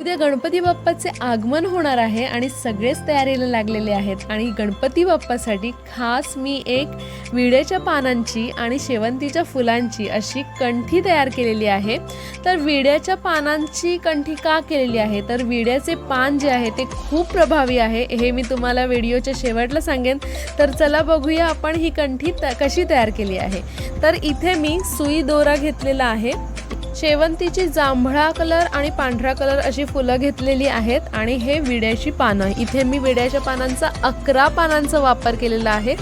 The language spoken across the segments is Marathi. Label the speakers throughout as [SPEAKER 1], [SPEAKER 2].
[SPEAKER 1] उद्या गणपती बाप्पाचे आगमन होणार आहे आणि सगळेच तयारीला लागलेले आहेत. आणि गणपती बाप्पासाठी खास मी एक विड्याच्या पानांची आणि शेवंतीच्या फुलांची अशी कंठी तयार केलेली आहे. तर विड्याच्या पानांची कंठी का केलेली आहे? तर विड्याचे पान जे आहे ते खूप प्रभावी आहे. हे मी तुम्हाला व्हिडिओच्या शेवटला सांगेन. तर चला बघूया आपण ही कंठी त कशी तयार केली आहे. तर इथे मी सुई दोरा घेतलेला आहे. शेवंतीची जांभळा कलर आणि पांढरा कलर अशी फुलं घेतलेली आहेत आणि हे विड्याची पानं. इथे मी विड्याच्या पानांचा अकरा पानांचा वापर केलेला आहे.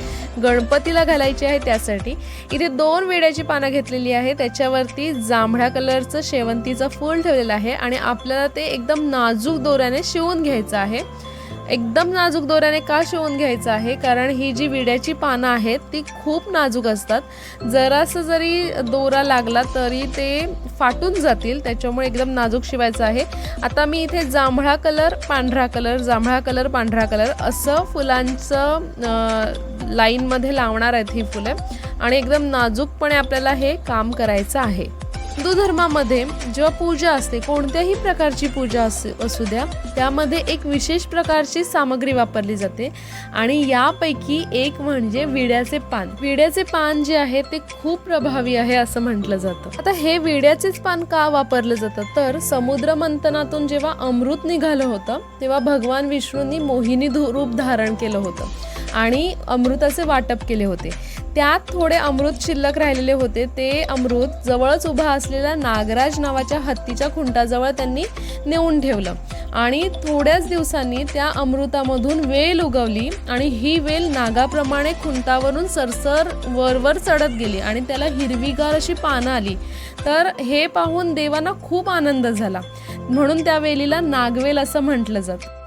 [SPEAKER 1] गणपतीला घालायची आहे त्यासाठी. इथे दोन विड्याची पानं घेतलेली आहे. त्याच्यावरती जांभळ्या कलरचं शेवंतीचं फूल ठेवलेलं आहे आणि आपल्याला ते एकदम नाजूक दोऱ्याने शिवून घ्यायचं आहे. एकदम नाजूक दोऱ्याने का शिवून घ्यायचं आहे? कारण ही जी विड्याची पानं आहेत ती खूप नाजूक असतात. जरासं जरी दोरा लागला तरी ते फाटून जातील त्याच्यामुळे एकदम नाजूक शिवायचं आहे. आता मी इथे जांभळा कलर पांढरा कलर जांभळा कलर पांढरा कलर असं फुलांचं लाईनमध्ये लावणार आहेत ही फुलं. आणि एकदम नाजूकपणे आपल्याला हे काम करायचं आहे. हिंदू धर्मामध्ये जेव्हा पूजा असते कोणत्याही प्रकारची पूजा असू द्या त्यामध्ये एक विशेष प्रकारची सामग्री वापरली जाते आणि यापैकी एक म्हणजे विड्याचे पान. विड्याचे पान जे आहे ते खूप प्रभावी आहे असं म्हटलं जातं. आता हे विड्याचेच पान का वापरलं जातं? तर समुद्र मंथनातून जेव्हा अमृत निघालं होतं तेव्हा भगवान विष्णूंनी मोहिनी रूप धारण केलं होतं. आणि अमृताचे वाटप केले होते. त्यात थोडे अमृत शिल्लक राहिलेले होते. ते अमृत जवळच उभा असलेल्या नागराज नावाच्या हत्तीच्या खुंटाजवळ त्यांनी नेऊन ठेवलं. आणि थोड्याच दिवसांनी त्या अमृतामधून वेल उगवली आणि ही वेल नागाप्रमाणे खुंटावरून सरसर वरवर चढत गेली आणि त्याला हिरवीगार अशी पानं आली. तर हे पाहून देवांना खूप आनंद झाला. म्हणून त्या वेलीला नागवेल असं म्हटलं जातं.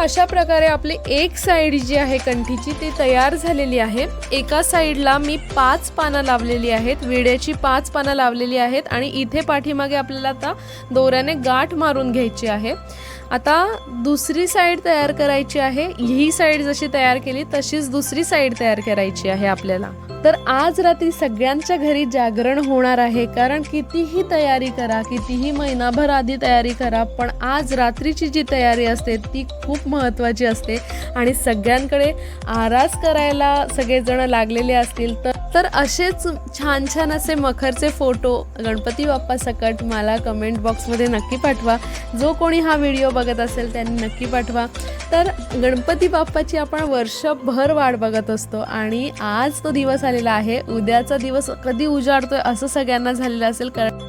[SPEAKER 1] अशा प्रकारे आपली एक साईड जी आहे कंठीची ती तयार झालेली आहे. एका साईडला मी पाच पानं लावलेली आहेत विड्याची पाच पानं लावलेली आहेत आणि इथे पाठीमागे आपल्याला आता दोऱ्याने गाठ मारून घ्यायची आहे. आता दुसरी साईड तयार करायची आहे. ही साईड जशी तयार केली तशीच दुसरी साईड तयार करायची आहे आपल्याला. तर आज रात्री सगळ्यांच्या घरी जागरण होणार आहे. कारण कितीही तयारी करा कितीही महिनाभर आधी तयारी करा पण आज रात्रीची जी तयारी असते ती खूप महत्त्वाची असते. आणि सगळ्यांकडे आरास करायला सगळेजण लागलेले असतील तर तर असेच छान छान असे मखरचे फोटो गणपती बाप्पा सकट मला कमेंट बॉक्समध्ये नक्की पाठवा. जो कोणी हा व्हिडिओ बघत असेल त्यांनी नक्की पाठवा. तर गणपती बाप्पाची आपण वर्षभर वाट बघत असतो आणि आज तो दिवस आलेला आहे. उद्याचा दिवस कधी उजाडतोय असं सगळ्यांना झालेलं असेल कारण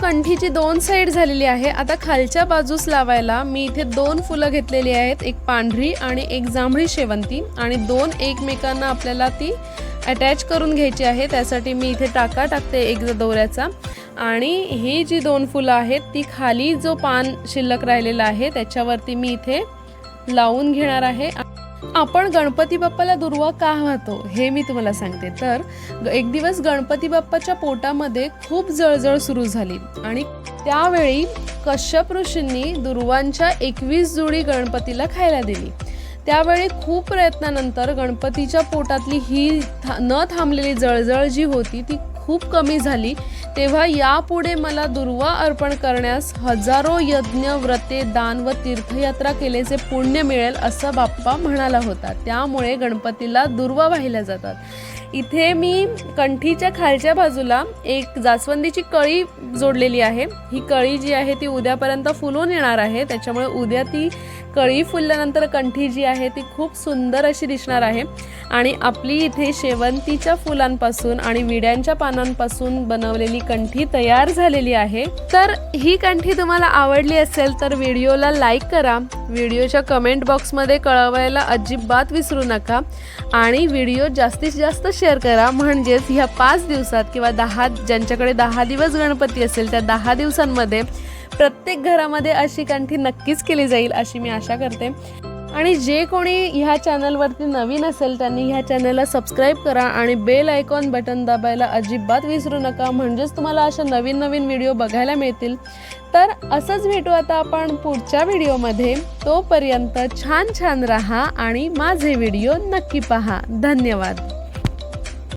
[SPEAKER 1] कंठीची दोन साईड झालेली आहे. आता खालच्या बाजूस लावायला मी इथे दोन फुलं घेतलेली आहेत. एक पांढरी आणि एक जांभळी शेवंती आणि दोन एकमेकांना आपल्याला ती अटॅच करून घ्यायची आहे. त्यासाठी मी इथे टाका टाकते एक दोऱ्याचा. आणि ही जी दोन फुलं आहेत ती खाली जो पान शिल्लक राहिलेला आहे त्याच्यावरती मी इथे लावून घेणार आहे. आपण गणपती बाप्पाला दुर्वा का वाहतो हे मी तुम्हाला सांगते. तर एक दिवस गणपती बाप्पाच्या पोटामध्ये खूप जळजळ सुरू झाली आणि त्यावेळी कश्यप ऋषींनी दुर्वांच्या एकवीस जोडी गणपतीला खायला दिली. त्यावेळी खूप प्रयत्नानंतर गणपतीच्या पोटातली ही था न थांबलेली जळजळ जी होती ती खूप कमी झाली तेव्हा यापुढे मला दुर्वा अर्पण करण्यास हजारो यज्ञ व्रते दान व तीर्थयात्रा केल्याचे पुण्य मिळेल असं बाप्पा म्हणाला होता. त्यामुळे गणपतीला दुर्वा वाहिल्या जातात. इथे मी कंठीच्या खालच्या बाजूला एक जास्वंदीची कळी जोडलेली आहे. ही कळी जी आहे ती उद्यापर्यंत फुलून येणार आहे. त्याच्यामुळे उद्या ती कळी फुलल्यानंतर कंठी जी आहे ती खूप सुंदर अशी दिसणार आहे. आणि आपली इथे शेवंतीच्या फुलांपासून आणि विड्यांच्या पानांपासून बनवलेली कंठी तयार झालेली आहे. तर ही कंठी तुम्हाला आवडली असेल तर व्हिडिओला लाईक करा. व्हिडिओच्या कमेंट बॉक्समध्ये कळवायला अजिबात विसरू नका. आणि व्हिडिओ जास्तीत जास्त शेअर करा. म्हणजेच ह्या पाच दिवसात किंवा दहा ज्यांच्याकडे दहा दिवस गणपती असेल त्या दहा दिवसांमध्ये प्रत्येक घरामध्ये अशी कंठी नक्कीच केली जाईल अशी मी आशा करते. आणि जे कोणी ह्या चॅनलवरती नवीन असेल त्यांनी ह्या चॅनलला सबस्क्राईब करा आणि बेल आयकॉन बटन दाबायला अजिबात विसरू नका. म्हणजेच तुम्हाला अशा नवीन नवीन व्हिडिओ बघायला मिळतील. तर असंच भेटू आता आपण पुढच्या व्हिडिओमध्ये. तोपर्यंत छान छान राहा आणि माझे व्हिडिओ नक्की पहा. धन्यवाद.